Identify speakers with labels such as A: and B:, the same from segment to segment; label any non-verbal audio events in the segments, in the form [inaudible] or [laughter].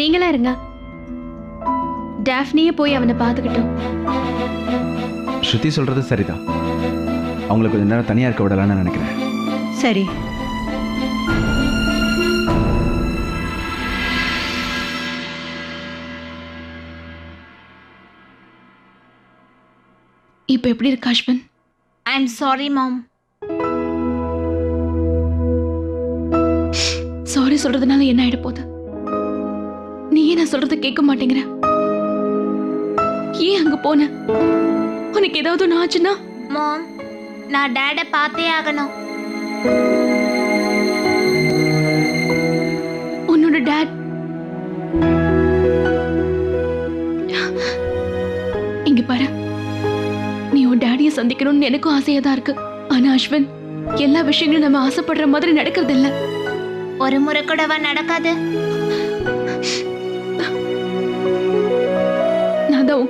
A: நீங்களா இருங்க. டாஃப்னியே போய் அவனை பார்த்துக்கிட்டோம்.
B: ஸ்ருதி சொல்றது சரிதான். அவங்கள கொஞ்ச நேரம் தனியா இருக்க விடலாம்னு நினைக்கிறேன்.
C: சரி.
A: இப்போ எப்படி இருக்கு Ashwin
D: I am sorry ma'am
A: sorry சொல்றதுனால என்ன ஆயிட போகுது? நீ நான் சொல்றத கேட்க மாட்டேங்கிற. ஏன் அங்க போன? உனக்கு ஏதாவது ஒன்று ஆச்சுன்னா?
D: மாம் நான் டேடை பார்த்தே ஆகணும்.
A: உன்னோட டேட். இங்க பாரு. நீ உன் டேடிய சந்திக்கணும்னு எனக்கும் ஆசையா தான் இருக்கு. ஆனா அஸ்வின் எல்லா விஷயங்களும் நம்ம ஆசைப்படுற மாதிரி நடக்கிறது இல்ல
D: ஒரு முறை கூடவா நடக்காது?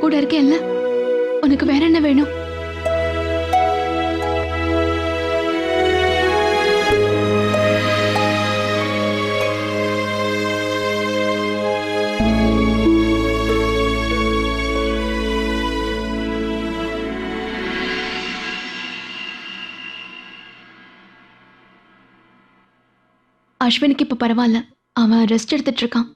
A: கூட இருக்கேன்ல? உனக்கு வேற என்ன வேணும்? அஸ்வினுக்கு இப்ப பரவாயில்ல. அவன் ரெஸ்ட் எடுத்துட்டு இருக்கான்.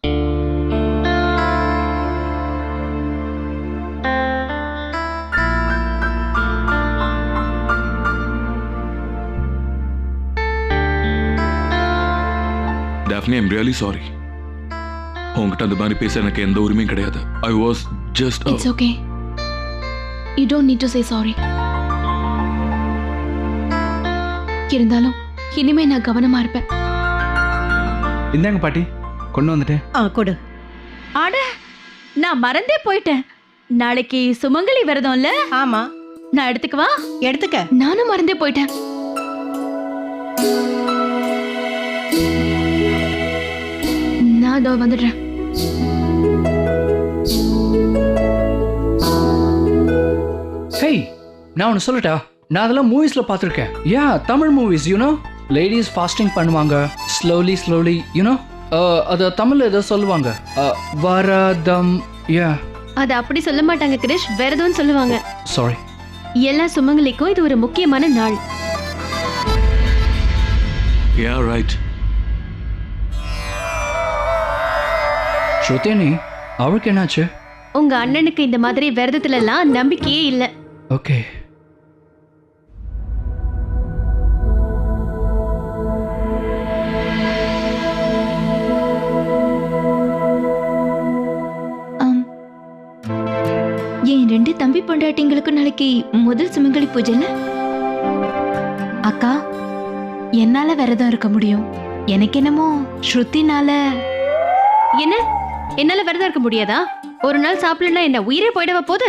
E: டெஃபினி ஐம் ரியலி சாரி உங்ககிட்ட அந்த மாதிரி பேச எனக்கு எந்த உரிமையும் கிடையாது. I was just
A: it's okay you don't need to say sorry இருந்தாலும் இனிமே நான் கவனமா இருப்பேன்.
B: இந்தாங்க பாட்டி கொண்டு வந்துட்டேன்.
C: ஆ கொடு.
F: அட நான் மறந்தே போயிட்டேன். நாளைக்கு சுமங்கலி விரதம்ல?
C: ஆமா.
F: நான் எடுத்துக்கவா
C: எடுத்துக்க.
A: நானும் மறந்தே போயிட்டேன். நான் இதோ வந்துடுறேன்.
G: ஹேய் நான் ஒன்று சொல்லட்டா? நான் அதெல்லாம் மூவிஸில் பார்த்துருக்கேன். Yeah Tamil movies you know ladies fasting பண்ணுவாங்க. ஸ்லோலி ஸ்லோலி யூனோ அது தமிழில் ஏதோ சொல்லுவாங்க. Uh, வரதம். யா
A: அது அப்படி சொல்ல மாட்டாங்க கிரிஷ். விரதம்னு சொல்லுவாங்க.
G: சாரி
A: எல்லா சுமங்கலிக்கும் இது ஒரு முக்கியமான நாள்.
E: யா ரைட்
G: ஸ்ருதினி அவளுக்கு என்னாச்சு?
A: உங்க அண்ணனுக்கு இந்த மாதிரி விரதத்துல எல்லாம் நம்பிக்கையே இல்ல.
G: ஓகே.
H: ஆம். என் ரெண்டு தம்பி பொண்டாட்டிங்களுக்கும் நாளைக்கு முதல் சுமங்கலி பூஜைல அக்கா என்னால விரதம் இருக்க முடியும். எனக்கு என்னமோ ஸ்ருதினால
A: என்ன? என்னால விரதம் இருக்க முடியாதா? ஒரு நாள் சாப்பிடலாம் என்ன உயிரே போயிடவா போகுது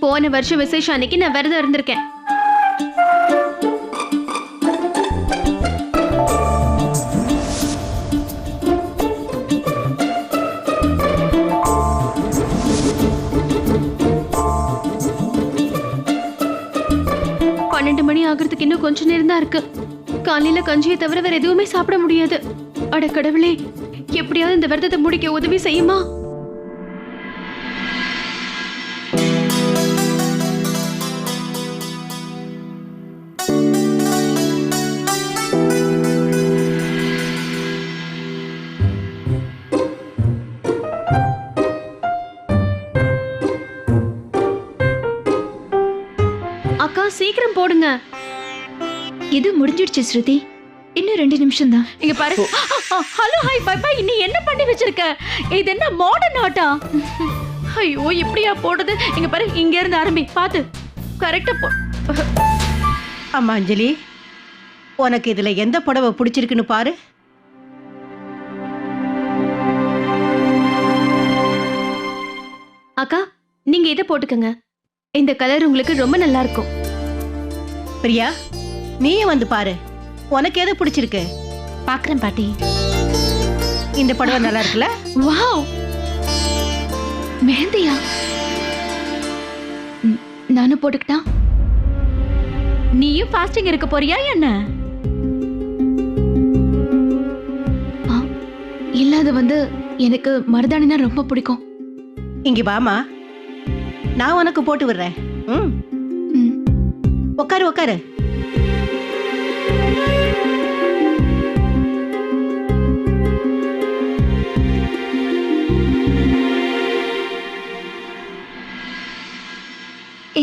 A: போன வருஷம் விசேஷம் அன்னைக்கு நான் விரதம் இருந்திருக்கேன். பன்னெண்டு மணி ஆகுறதுக்கு இன்னும் கொஞ்ச நேரம் தான் இருக்கு. காலையில கஞ்சியை தவிர வேற எதுவுமே சாப்பிட முடியாது. அட கடவுளே எப்படியாவது இந்த விரதத்தை முடிக்க உதவி செய்யுமா? அக்கா சீக்கிரம் போடுங்க.
H: இது முடிஞ்சிடுச்சு ஸ்ருதி. இன்னும் ரெண்டு நிமிஷம் தான்
F: இங்க பாரு. ஹலோ ஹாய் பை பை நீ என்ன பண்ணி வச்சிருக்க? இது என்ன மாடர்ன் ஆட்டா ஐயோ இப்படியா போடுது இங்க பாரு இங்க இருந்து ஆரம்பி பாத்து. கரெக்டா போ.
C: ஆமா அஞ்சலி உனக்கு இதுல எந்த புடவை பிடிச்சிருக்குன்னு பாரு.
A: அக்கா நீங்க இதை போட்டுக்கங்க. இந்த கலர் உங்களுக்கு ரொம்ப நல்லா இருக்கும்.
C: பிரியா நீயும் வந்து பாரு. உனக்கு எது பிடிச்சிருக்கு?
H: பாக்குறேன் பாட்டி.
C: இந்த புடவை நல்லா இருக்குல்ல?
A: வாவ். மெஹந்தியா? நானும் போட்டுக்கிட்டா?
F: நீயும் ஃபாஸ்டிங் இருக்க போறியா என்ன?
A: இல்ல அது வந்து
H: எனக்கு மருதாணினா ரொம்ப பிடிக்கும்.
C: இங்க வாமா. நான் உனக்கு போட்டு விடுறேன். உட்காரு உட்காரு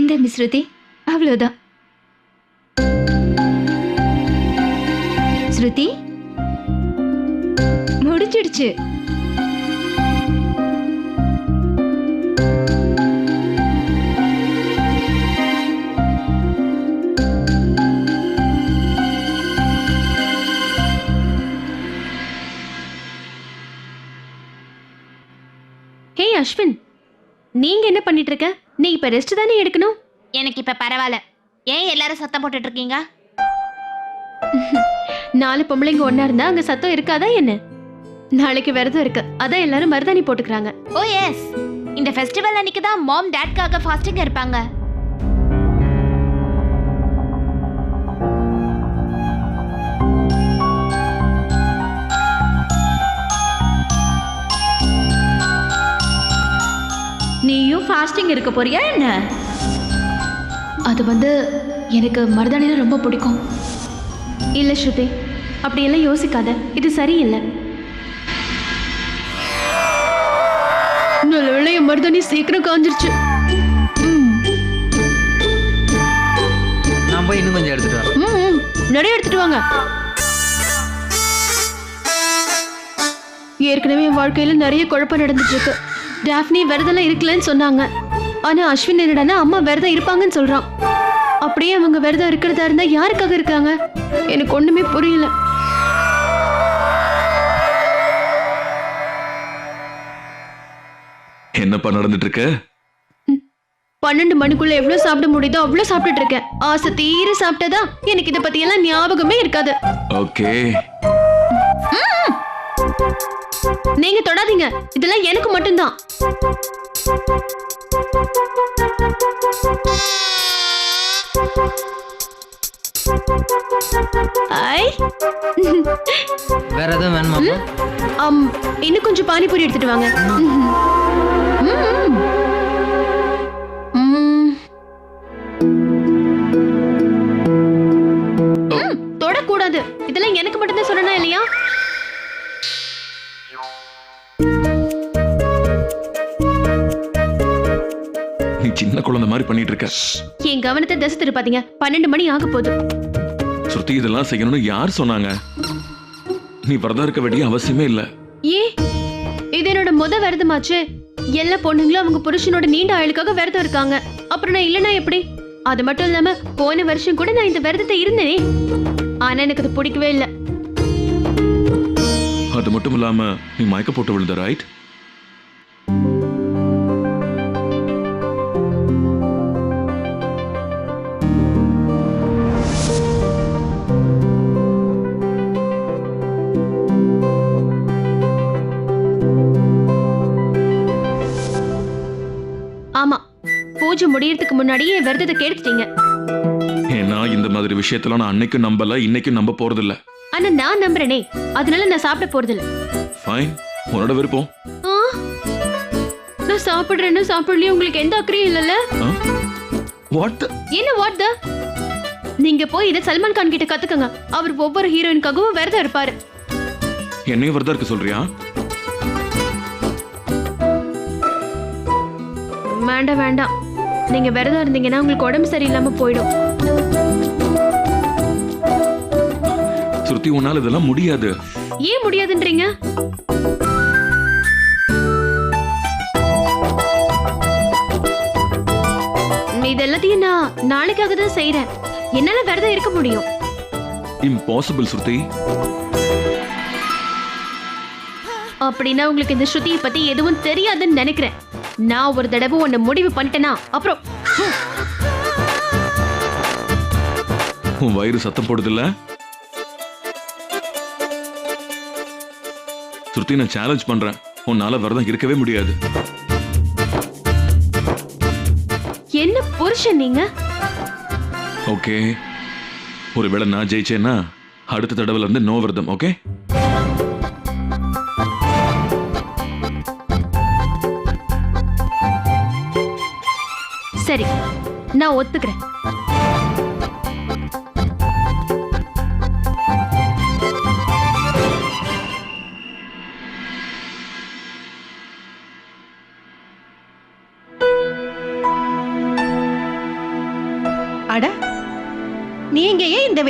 H: இந்த மிஸ்ருதி அவ்வளோதான் ஸ்ருதி முடிச்சிடுச்சு
A: ஹே அஸ்வின் நீங்க என்ன பண்ணிட்டு இருக்க? நீ இப்ப ரெஸ்ட் தானே எடுக்கணும்?
D: எனக்கு இப்ப பரவாயில்ல. ஏன் எல்லாரும் சத்தம் போட்டுட்டு இருக்கீங்க [laughs]
A: நாலு பொம்பளைங்க ஒண்ணா இருந்தா அங்க சத்தம் இருக்காதா என்ன? நாளைக்கு விரதம் இருக்கு. அதான் எல்லாரும் மருதாணி போட்டுக்கிறாங்க.
D: ஓ எஸ் இந்த ஃபெஸ்டிவல் அன்னைக்கு தான் மாம் டேட்காக ஃபாஸ்டிங் இருப்பாங்க.
F: நீயும் ஃபாஸ்டிங் இருக்க போறியா என்ன?
H: அது வந்து எனக்கு மருதாணினா ரொம்ப பிடிக்கும்.
A: இல்ல ஸ்ருதி அப்படியெல்லாம் யோசிக்காத. இது சரியில்லை. நல்ல வேளை என் மருதாணி சீக்கிரம் காஞ்சிருச்சு.
I: நான் போய் இன்னும் கொஞ்சம் எடுத்துட்டு வரேன்.
A: ம், ம். நிறைய எடுத்துட்டு வாங்க. ஏற்கனவே என் வாழ்க்கையில நிறைய குழப்பம் நடந்துட்டு இருக்கு. டாஃப்னி விரதம்லாம் இருக்கலன்னு சொன்னாங்க. ஆனா அஸ்வின் என்னடான்னா அம்மா விரதம் இருப்பாங்கன்னு சொல்றான். அப்படியே அவங்க விரதம் இருக்கிறதா இருந்தா யாருக்காக இருக்காங்க? எனக்கு ஒண்ணுமே புரியல.
E: என்னப்பா நடந்துட்டு இருக்க
A: பன்னெண்டு மணிக்குள்ள எவ்வளவு சாப்பிட முடியுதோ அவ்வளவு சாப்பிட்டுட்டு இருக்கேன் ஆசை தீர சாப்பிட்டதா? எனக்கு இதை பத்தி எல்லாம் ஞாபகமே இருக்காது.
E: ஓகே.
A: நீங்க தொடாதீங்க இதெல்லாம் எனக்கு மட்டும்தான் ஐ
I: வேற எதுவும்
A: அம் இன்னும் கொஞ்சம் பானிபூரி எடுத்துட்டு வாங்க தொடக்கூடாது இதெல்லாம் எனக்கு மட்டும்தான் சொல்லணும் இல்லையா
E: நீ சின்ன குழந்தை மாதிரி பண்ணிட்டு இருக்க.
A: என் கவனத்தை தசை திருப்பாதீங்க பன்னெண்டு மணி ஆக போகுது.
E: ஸ்ருதி இதெல்லாம் செய்யணும்னு யார் சொன்னாங்க? நீ விரதம் இருக்க வேண்டிய அவசியமே இல்ல.
A: ஏ இது என்னோட முத விரதமாச்சு. எல்லா பொண்ணுங்களும் அவங்க புருஷனோட நீண்ட ஆயுளுக்காக விரதம் இருக்காங்க. அப்புறம் நான் இல்லைன்னா எப்படி? அது மட்டும் இல்லாம போன வருஷம் கூட நான் இந்த விரதத்தை இருந்தேனே. ஆனா எனக்கு அது பிடிக்கவே இல்லை.
E: அது மட்டும் இல்லாம நீ மயக்க போட்டு விழுந்த ரைட்
A: ஆமா. பூஜை முடியறதுக்கு முன்னாடியே என் விரதத்தை கெடுத்துட்டீங்க.
E: ஏன்னா இந்த மாதிரி விஷயத்தெல்லாம் நான் அன்னைக்கும் நம்பல இன்னைக்கும் நம்ப போறதில்ல.
A: ஆனா நான் நம்புறேனே. அதனால நான் சாப்பிட போறதில்ல.
E: ஃபைன் உன்னோட விருப்பம்.
A: ஆ, நான் சாப்பிடுறேன்னு சாப்பிடலையும் உங்களுக்கு எந்த அக்கறையும் இல்லைல்ல?
E: வாட்
A: என்ன வாட் த நீங்க போய் இதை சல்மான் கான் கிட்ட கத்துக்கங்க. அவர் ஒவ்வொரு ஹீரோயினுக்காகவும் விரதம் இருப்பாரு.
E: என்னையும் விரதம் இருக்க சொல்றியா?
A: வேண்டாம் வேண்டாம். நீங்க விரதம் இருந்தீங்கன்னா உங்களுக்கு உடம்பு சரியில்லாம போயிடும்.
E: ஸ்ருதி உன்னால இதெல்லாம் முடியாது?
A: ஏன் முடியாதுன்றீங்க? இது எல்லாத்தையும் நான் நாளைக்காக தான் செய்யறேன் என்னால விரதம் இருக்க முடியும்.
E: இம்பாசிபிள் ஸ்ருதி.
A: அப்படின்னா உங்களுக்கு இந்த ஸ்ருதியை பத்தி எதுவும் தெரியாதுன்னு நினைக்கிறேன். நான் ஒரு தடவை உன்னை முடிவு பண்ணிட்டேனா? அப்புறம்
E: உன் வயிறு சத்தம் போடுதில்ல? ஸ்ருதி நான் சேலஞ்ச் பண்றேன். உன்னால விரதம் இருக்கவே முடியாது.
A: என்ன புருஷன் நீங்க?
E: ஓகே. ஒருவேளை நான் ஜெயிச்சேன்னா அடுத்த தடவை இருந்து நோ விரதம் ஓகே?
A: சரி நான் ஒத்துக்கிறேன்.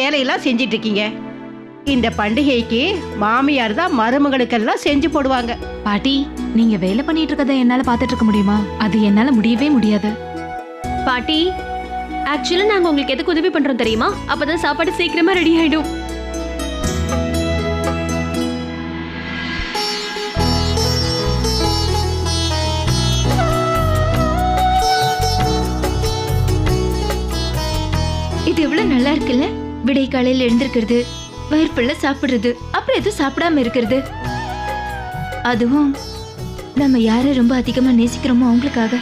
C: வேலையெல்லாம் செஞ்சிட்டு இருக்கீங்க இந்த பண்டிகைக்கு மாமியார் தான் மருமகளுக்கெல்லாம் செஞ்சு போடுவாங்க.
H: பாட்டி நீங்க வேலை பண்ணிட்டு இருக்கதை என்னால பாத்துட்டு இருக்க முடியுமா? அது என்னால முடியவே முடியாது.
A: பாட்டி ஆக்சுவலா நாங்க உங்களுக்கு எதுக்கு உதவி பண்றோம் தெரியுமா? அப்பதான் சாப்பாடு சீக்கிரமா ரெடி ஆயிடும்.
H: இது எவ்வளவு நல்லா இருக்குல்ல? விடை காலையில் எழுந்திருக்கிறது. வயிறு ஃபுல்லா சாப்பிடுறது. அப்புறம் எதுவும் சாப்பிடாம இருக்கிறது. அதுவும் நம்ம யாரை ரொம்ப அதிகமா நேசிக்கிறோமோ அவங்களுக்காக.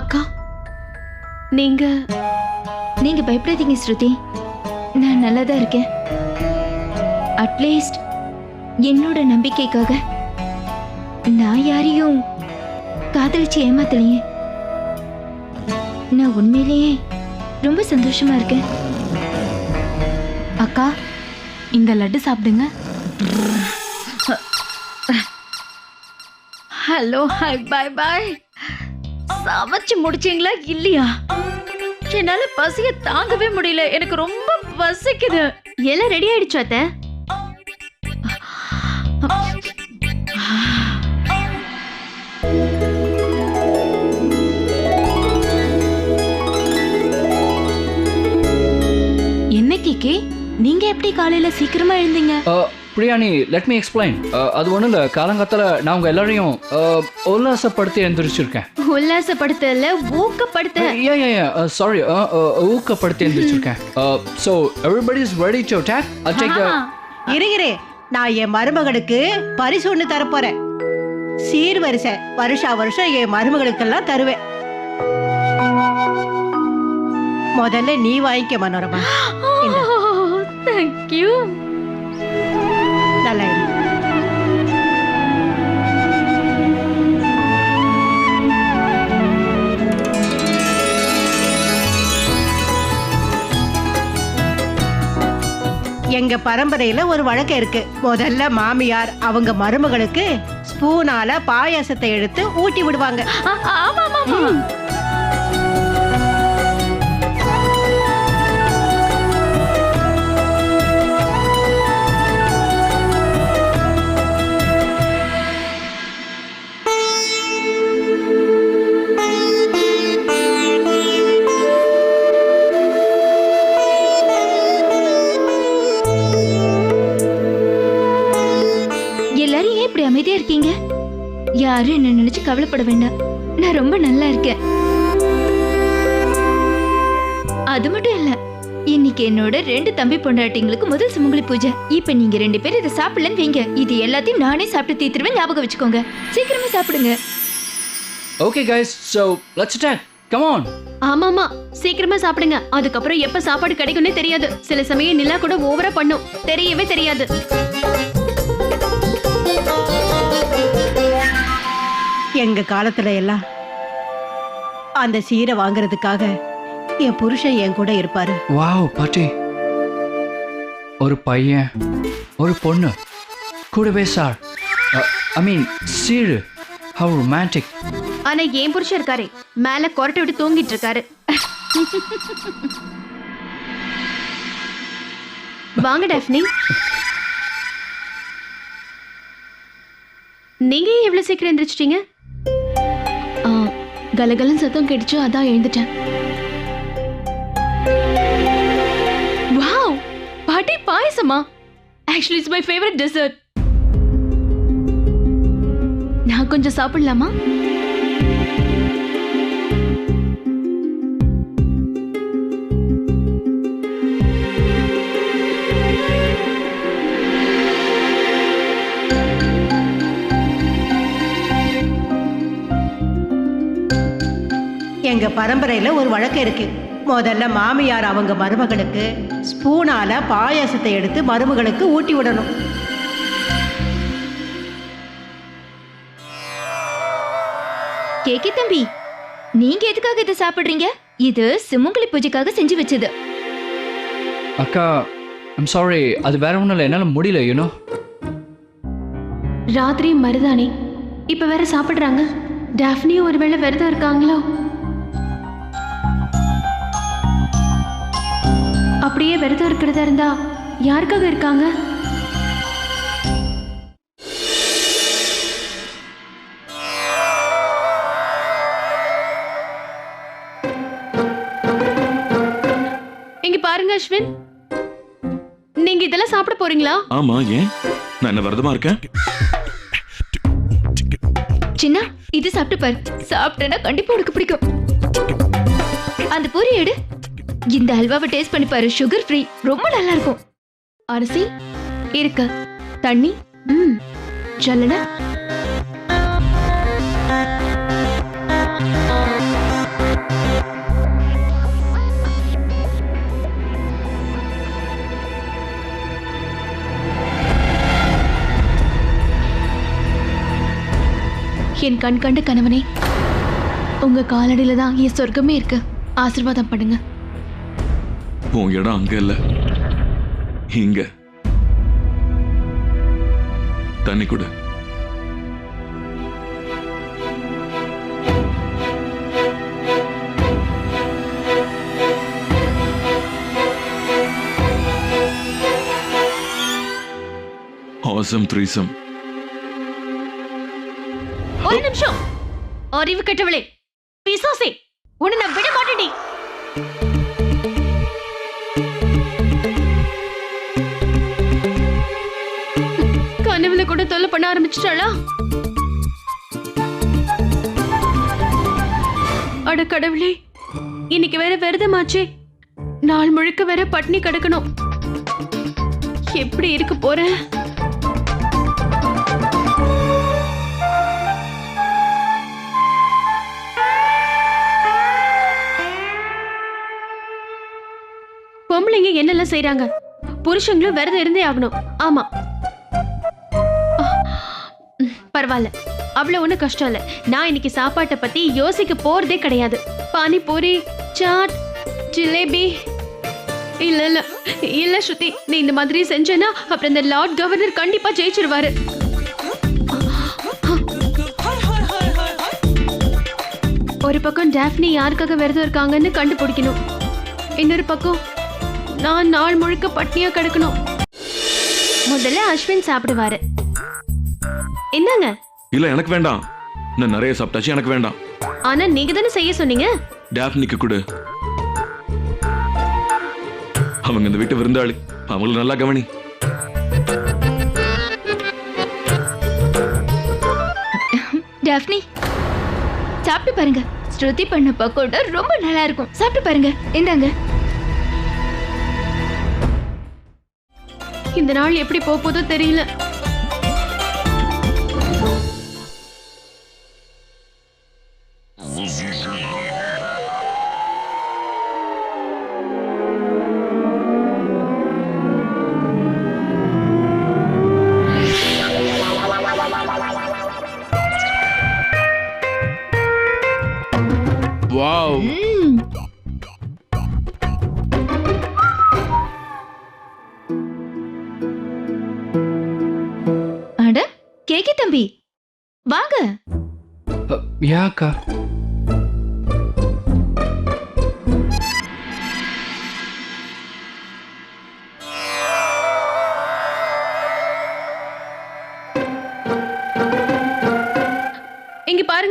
A: அக்கா நீங்க
H: நீங்க பயப்படாதீங்க ஸ்ருதி. நான் நல்லா தான் இருக்கேன். அட்லீஸ்ட் என்னோட நம்பிக்கைக்காக. நான் யாரையும் காதலிச்சு ஏமாத்தலையே. நான் உண்மையிலேயே ரொம்ப சந்தோஷமா இருக்கேன். அக்கா இந்த லட்டு சாப்பிடுங்க.
F: ஹலோ ஹாய் பாய் பாய் சமைச்சு முடிச்சீங்களா இல்லையா? என்னால பசிய தாங்கவே முடியல. எனக்கு ரொம்ப பசிக்குது.
A: எல்லாம் ரெடி ஆயிடுச்சு அத்தை?
H: நீங்க எப்படி காலையில சீக்கிரமா எழுந்தீங்க?
G: பிரியாணி லெட் மீ எக்ஸ்பிளைன் அது ஒன்றும் இல்லை. காலங்காத்தால நான் உங்கள் எல்லாரையும் உல்லாசப்படுத்தி எந்திரிச்சிருக்கேன்.
A: உல்லாசப்படுத்தல? ஊக்கப்படுத்த?
G: ஏ ஏ சாரி ஊக்கப்படுத்தி எந்திரிச்சிருக்கேன். So everybody is ready to take I take
C: இருகிறே நான் என் மருமகளுக்கு பரிசு ஒண்ணு தரப்போறேன். சீர்வரிசை வருஷா வருஷம் என் மருமகளுக்கெல்லாம் தருவேன். முதல்ல நீ வாங்கிக்க மனோரமா.
F: தேங்க்யூ
C: நல்லா. எங்க பரம்பரையில ஒரு வழக்கம் இருக்கு. முதல்ல மாமியார் அவங்க மருமகளுக்கு ஸ்பூனால பாயாசத்தை எடுத்து ஊட்டி விடுவாங்க.
F: ஆமா ஆமா
H: யாரும் என்ன நினைச்சு கவலைப்பட வேண்டாம். நான் ரொம்ப நல்லா இருக்கேன். அது மட்டும் இல்ல இன்னைக்கு என்னோட ரெண்டு தம்பி பொண்டாட்டிங்களுக்கு முதல் சுமங்கலி பூஜை. இப்ப நீங்க ரெண்டு பேரும் இதை சாப்பிடலன்னு வைங்க. இது எல்லாத்தையும் நானே சாப்பிட்டு தீத்துருவேன் ஞாபகம் வச்சுக்கோங்க. சீக்கிரமே சாப்பிடுங்க.
G: Okay guys so let's take come on
A: ஆமாமா சீக்கிரமா சாப்பிடுங்க. அதுக்கப்புறம் எப்ப சாப்பாடு கிடைக்கும்னே தெரியாது. சில சமயம் நிலா கூட ஓவரா பண்ணும். தெரியவே தெரியாது.
C: எங்க காலத்துல எல்லாம் அந்த சீரை வாங்குறதுக்காக என் புருஷன் என் கூட இருப்பாரு.
G: வாவ் பாட்டி. ஒரு பையன் ஒரு பொண்ணு கூடவே சார். ஐ மீன் சீரு. ஹவ் ரொமான்டிக்
A: ஆனா ஏன் புருஷன் இருக்காரே மேல கொரட்டை விட்டு தூங்கிட்டு இருக்காரு. வாங்க டெஃப்னி. நீங்க ஏன் இவ்வளவு சீக்கிரம் எந்திரிச்சிட்டீங்க? கலகலன் சத்தம் கேட்டுச்சு அதான் எழுந்துட்டேன்.
F: வாவ் பாட்டி பாயசமா? Actually it's my favourite dessert நான் கொஞ்சம் சாப்பிடலாமா?
C: எங்க பரம்பரையில ஒரு வழக்கம் இருக்கு. முதல்ல மாமியார் அவங்க மருமகளுக்கு ஸ்பூனால பாயாசத்தை எடுத்து மருமகளுக்கு ஊட்டி விடணும்.
H: கேக்கி தம்பி நீங்க எதுக்காக இதை சாப்பிடுறீங்க? இது சுமங்கலி பூஜைக்காக செஞ்சு வச்சது.
G: அக்கா ஐம் சாரி அது வேற ஒன்றும் இல்லை. என்னால் முடியல யூனோ
A: ராத்திரி மருதாணி. இப்ப வேற சாப்பிடுறாங்க. டாஃப்னியும் ஒருவேளை விரதம் இருக்காங்களோ? அப்படியே விரதம் இருக்கிறதா இருந்தா யாருக்காக இருக்காங்க? இங்க பாருங்க அஸ்வின். நீங்க இதெல்லாம் சாப்பிட போறீங்களா?
E: ஆமா ஏன்? நான் என்ன விரதமா இருக்கேன்?
H: சின்ன இது சாப்பிட்டு பாரு. சாப்பிட்டேன்னா கண்டிப்பா உனக்கு பிடிக்கும். அந்த பூரி எடு. இந்த அல்வாவை டேஸ்ட் பண்ணி பாரு சுகர் ஃப்ரீ ரொம்ப நல்லா இருக்கும்
A: அரிசி இருக்கு. தண்ணி ம் ஜல்லடை. என் கண் கண்ட கணவனே உங்க காலடியில தான் என் சொர்க்கமே இருக்கு. ஆசீர்வாதம் பண்ணுங்க.
E: உன் இடம் அங்க இல்ல. இங்க. தண்ணி கொடு. ஆசம் த்ரீசம்
A: ஒரு நிமிஷம். அறிவு கெட்டவளே. பிசாசே உன்னை நான் விட ஆரம்பிச்சிட்டாளா? அட கடவுளே இன்னைக்கு வேற விரதமாச்சே. நாள் முழுக்க வேற பட்னி கிடக்கணும். எப்படி இருக்க போறேன் பொம்பளைங்க என்னெல்லாம் செய்யறாங்க புருஷங்களும் விரதம் இருந்தே ஆகணும். ஆமா பரவாயில்ல. அவ்வளவு ஒன்றும் கஷ்டம் இல்லை. நான் இன்னைக்கு சாப்பாட்டை பத்தி யோசிக்க போறதே கிடையாது. பானிபூரி சாட் ஜிலேபி. இல்ல இல்ல இல்ல ஸ்ருதி நீ இந்த மாதிரி செஞ்சேன்னா அப்புறம் இந்த லார்ட் கவர்னர் கண்டிப்பா ஜெயிச்சிருவாரு. ஒரு பக்கம் டேஃப்னி யாருக்காக விரதம் இருக்காங்கன்னு கண்டுபிடிக்கணும். இன்னொரு பக்கம் நான் நாள் முழுக்க பட்னியாக கிடக்கணும். முதல்ல அஸ்வின் சாப்பிடுவாரு. என்னங்க?
E: இல்ல எனக்கு வேண்டாம். நான் நிறைய சாப்பிட்டாச்சு எனக்கு வேண்டாம்.
A: ஆனா நீங்க தானே செய்ய சொன்னீங்க?
E: டேப்னிக்கு கொடு. அவங்க இந்த வீட்டு விருந்தாளி. அவங்கள நல்லா கவனி.
H: டாஃப்னி சாப்பிட்டு பாருங்க. ஸ்ருதி பண்ண பக்கோடா ரொம்ப நல்லா இருக்கும். சாப்பிட்டு பாருங்க. இந்தாங்க.
A: இந்த நாள் எப்படி போக போதோ தெரியல.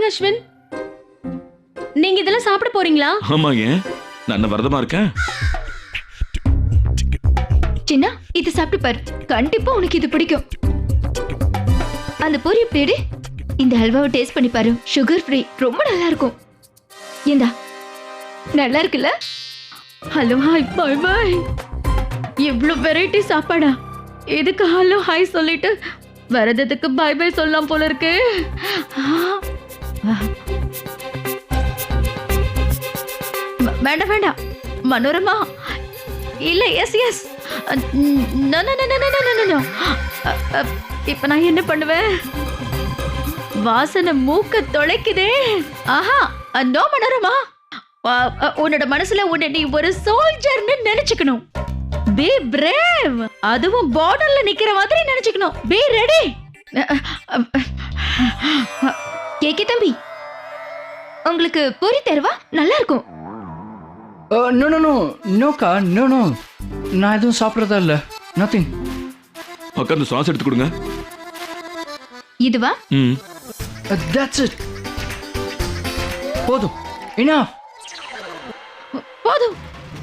A: அஸ்வின் நீங்க இதெல்லாம் சாப்பிட போறீங்களா?
E: ஆமா ஏன் நான் விரதமா இருக்கேன்.
H: சின்ன இது சாப்பிட்டு பாரு. கண்டிப்பா உனக்கு இது பிடிக்கும். அந்த பூரி பேடு. இந்த ஹல்வாவை டேஸ்ட் பண்ணி பாரு. சுகர் ஃப்ரீ ரொம்ப நல்லா இருக்கும் இந்தா. நல்லா இருக்குல்ல?
A: ஹலோ ஹாய் பாய் பாய் இவ்ளோ வெரைட்டி சாப்பாடா. எதுக்கு ஹலோ ஹாய் சொல்லிட்டு வரதத்துக்கு பாய் பாய் சொல்லலாம் போல இருக்கு. வேண்டாம் வேண்டாம். மனோரமா? இல்ல எஸ் எஸ் இப்ப நான் என்ன பண்ணுவேன்?
F: வாசனை மூக்க தொலைக்குதே. ஆஹா நோ மனோரமா. உன்னோட மனசுல உன்னை நீ ஒரு சோல்ஜர்னு நினைச்சுக்கணும். பி பிரேவ் அதுவும் பார்டர்ல நிக்கிற மாதிரி நினைச்சுக்கணும். பி ரெடி
H: கேக்கே தம்பி. உங்களுக்கு பூரி தருவா? நல்லா இருக்கும்
G: நோ நோ நோ. நோக்கா நோ நோ. நான் எதுவும் சாப்பிட்றதா இல்லை. நத்திங்
E: அக்கா அந்த சாஸ் எடுத்து கொடுங்க.
H: இதுவா?
E: ம்.
G: தட்ஸ் இட் போதும். என்ன
F: போதும்.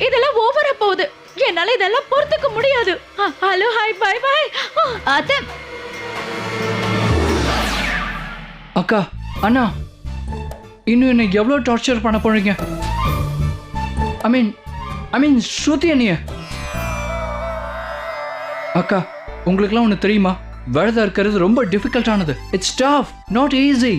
F: இதெல்லாம் ஓவரா போகுது. என்னால இதெல்லாம் பொறுத்துக்க முடியாது. ஹலோ ஹாய் பை பை
H: அத்தை.
G: அக்கா அண்ணா இன்னும் என்னை எவ்வளோ டார்ச்சர் பண்ண போறீங்க? ஐ மீன் ஐ மீன் ஸ்ருதி அண்ணிய. அக்கா உங்களுக்குலாம் ஒன்று தெரியுமா? விரதம் இருக்கிறது ரொம்ப டிஃபிகல்ட்டானது இட்ஸ் டஃப் நாட் ஈஸி